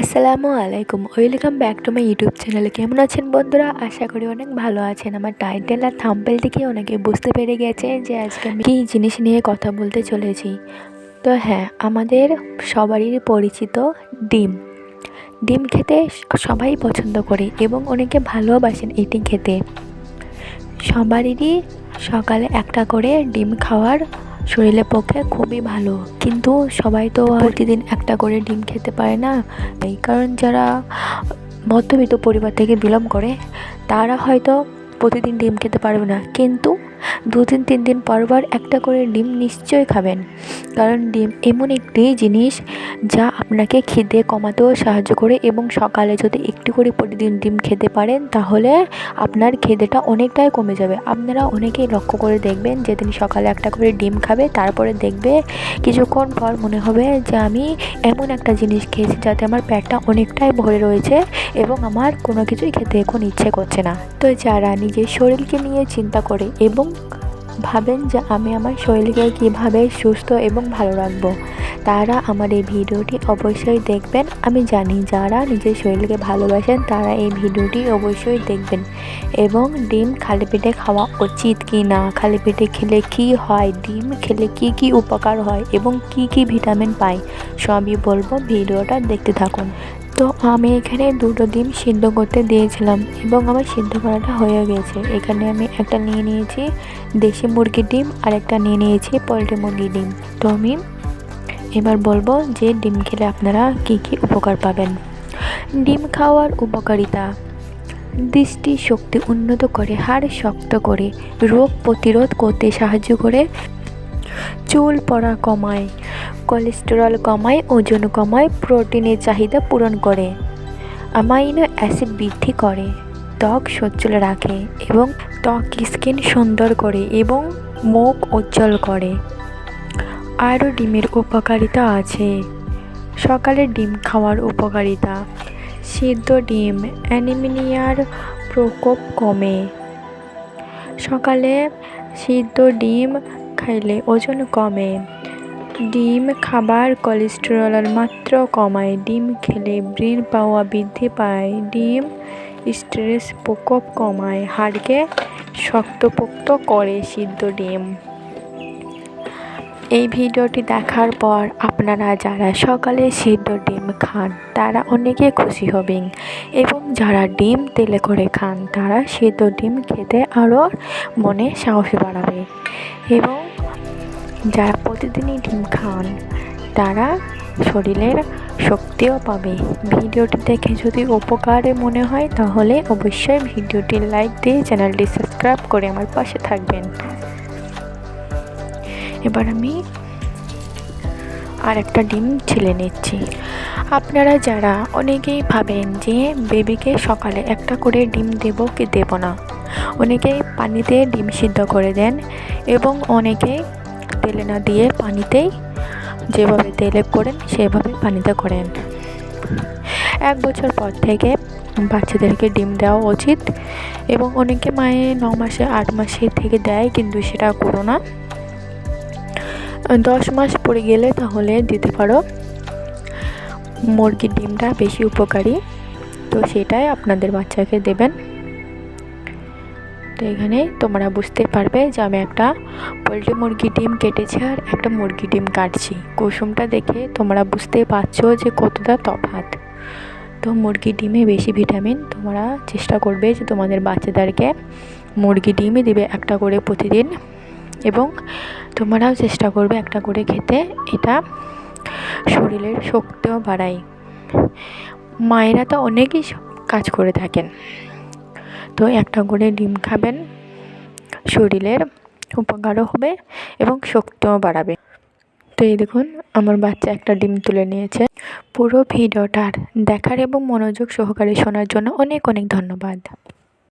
আসসালামু আলাইকুম। Welcome back to my YouTube চ্যানেলে। কেমন আছেন বন্ধুরা? আশা করি অনেক ভালো আছেন। আমার টাইটেল আর থাম্পেল থেকে অনেকে বুঝতে পেরে গেছে যে আজকে আমি কী জিনিস নিয়ে কথা বলতে চলেছি। তো হ্যাঁ আমাদের সবারই পরিচিত ডিম। ডিম খেতে সবাই পছন্দ করে এবং অনেকে ভালোবাসেন এটি খেতে। সবারই সকালে একটা করে ডিম খাওয়ার শরীরের পক্ষে খুবই ভালো। কিন্তু সবাই তো প্রতিদিন একটা করে ডিম খেতে পারে না। এই কারণ যারা মধ্যবিত্ত পরিবার থেকে বিলম্ব করে তারা হয়তো প্রতিদিন ডিম খেতে পারবে না। কিন্তু দিন তিন দিন পর পর একটা করে ডিম নিশ্চয়ই খাবেন। কারণ ডিম এমন একটি জিনিস যা আপনাকে খিদে কমাতেও সাহায্য করে এবং সকালে যদি একটু করে প্রতিদিন ডিম খেতে পারেন, তাহলে আপনার খিদেটা অনেকটাই কমে যাবে। আপনারা অনেকেই লক্ষ্য করে দেখবেন যেদিন সকালে একটা করে ডিম খাবে, তারপরে দেখবে কিছুক্ষণ পর মনে হবে যে আমি এমন একটা জিনিস খেয়েছি যাতে আমার পেটটা অনেকটাই ভরে রয়েছে এবং আমার কোনো কিছুই খেতে এখন ইচ্ছে করছে না। তো যারা নিজের শরীরকে নিয়ে চিন্তা করে এবং ভাবেন যে আমি আমার শরীরকে কীভাবে সুস্থ এবং ভালো রাখব। তারা আমার এই ভিডিওটি অবশ্যই দেখবেন। আমি জানি যারা নিজের শরীরকে ভালোবাসেন, তারা এই ভিডিওটি অবশ্যই দেখবেন। এবং ডিম খালি পেটে খাওয়া উচিত কি না? খালি পেটে খেলে কি হয়? ডিম খেলে কি কি উপকার হয়? এবং কি কি ভিটামিন পাই সবই বলব ভিডিওটা দেখতে থাকুন। তো আমি এখানে দুটো ডিম সিদ্ধ করতে দিয়েছিলাম এবং আমার সিদ্ধ করাটা হয়ে গেছে। এখানে আমি একটা নিয়ে নিয়েছি দেশি মুরগির ডিম আর একটা নিয়ে নিয়েছি পোলট্রি মুরগির ডিম। তো আমি এবার বলব যে ডিম খেলে আপনারা কি কি উপকার পাবেন। ডিম খাওয়ার উপকারিতা। দৃষ্টি শক্তি উন্নত করে, হাড় শক্ত করে, রোগ প্রতিরোধ করতে সাহায্য করে। চুল পড়া কমায় কোলেস্টেরল কমায়, ওজন কমায় প্রোটিনের চাহিদা পূরণ করে। অ্যামাইনো অ্যাসিড বৃদ্ধি করে, ত্বক সচ্ছল রাখে এবং ত্বক স্কিন সুন্দর করে এবং মুখ উজ্জ্বল করে। আরও ডিমের উপকারিতা আছে। সকালে ডিম খাওয়ার উপকারিতা। সিদ্ধ ডিম, অ্যানিমিনিয়ার প্রকোপ কমে। সকালে সিদ্ধ ডিম খাইলে ওজন কমে। ডিম খাবার কোলেস্টেরলের মাত্রা কমায়। ডিম খেলে ব্রেন পাওয়া বৃদ্ধি পায়। ডিম স্ট্রেস প্রকোপ কমায়। হাড়কে শক্তপোক্ত করে সিদ্ধ ডিম। এই ভিডিওটি দেখার পর আপনারা যারা সকালে সিদ্ধ ডিম খান, তারা অনেকে খুশি হবেন এবং যারা ডিম তেলে করে খান, তারা সিদ্ধ ডিম খেতে আরও মনে সাহস বাড়াবে। এবং যারা প্রতিদিনই ডিম খান তারা শরীরের শক্তিও পাবে। ভিডিওটি দেখে যদি উপকারে মনে হয়, তাহলে অবশ্যই ভিডিওটি লাইক দিয়ে চ্যানেলটি সাবস্ক্রাইব করে আমার পাশে থাকবেন। এবার আমি আর একটা ডিম ছিলে নিচ্ছি। আপনারা যারা অনেকেই ভাবেন যে বেবিকে সকালে একটা করে ডিম দেব কি দেব না, অনেকেই পানিতে ডিম সিদ্ধ করে দেন এবং অনেকেই তেলে না দিয়ে পানিতেই যেভাবে তেলে করেন, সেভাবে পানিতে করেন। এক বছর পর থেকে বাচ্চাদেরকে ডিম দেওয়া উচিত এবং অনেকে মায়ে ন মাসে, আট মাসে থেকে দেয়, কিন্তু সেটা করো না। দশ মাস পরে গেলে তাহলে দিতে পারো। মুরগির ডিমটা বেশি উপকারী, তো সেটাই আপনাদের বাচ্চাকে দেবেন। তো এখানে তোমরা বুঝতে পারবে যে আমি একটা পোলট্রি মুরগি ডিম কেটেছি আর একটা মুরগি ডিম কাটছি। কুসুমটা দেখে তোমরা বুঝতে পারছ যে কতটা তফাৎ। তো মুরগি ডিমে বেশি ভিটামিন তোমরা চেষ্টা করবে যে তোমাদের বাচ্চাদেরকে মুরগি ডিমই দেবে একটা করে প্রতিদিন এবং তোমরাও চেষ্টা করবে একটা করে খেতে। এটা শরীরের শক্তিও বাড়ায়। মায়েরা তো অনেকই কাজ করে থাকেন। তো একটা করে ডিম খাবেন। শরীরের উপকারও হবে এবং শক্তিও বাড়াবে। তো এই দেখুন, আমার বাচ্চা একটা ডিম তুলে নিয়েছে। পুরো ভিডিওটার দেখার এবং মনোযোগ সহকারে শোনার জন্য অনেক অনেক ধন্যবাদ।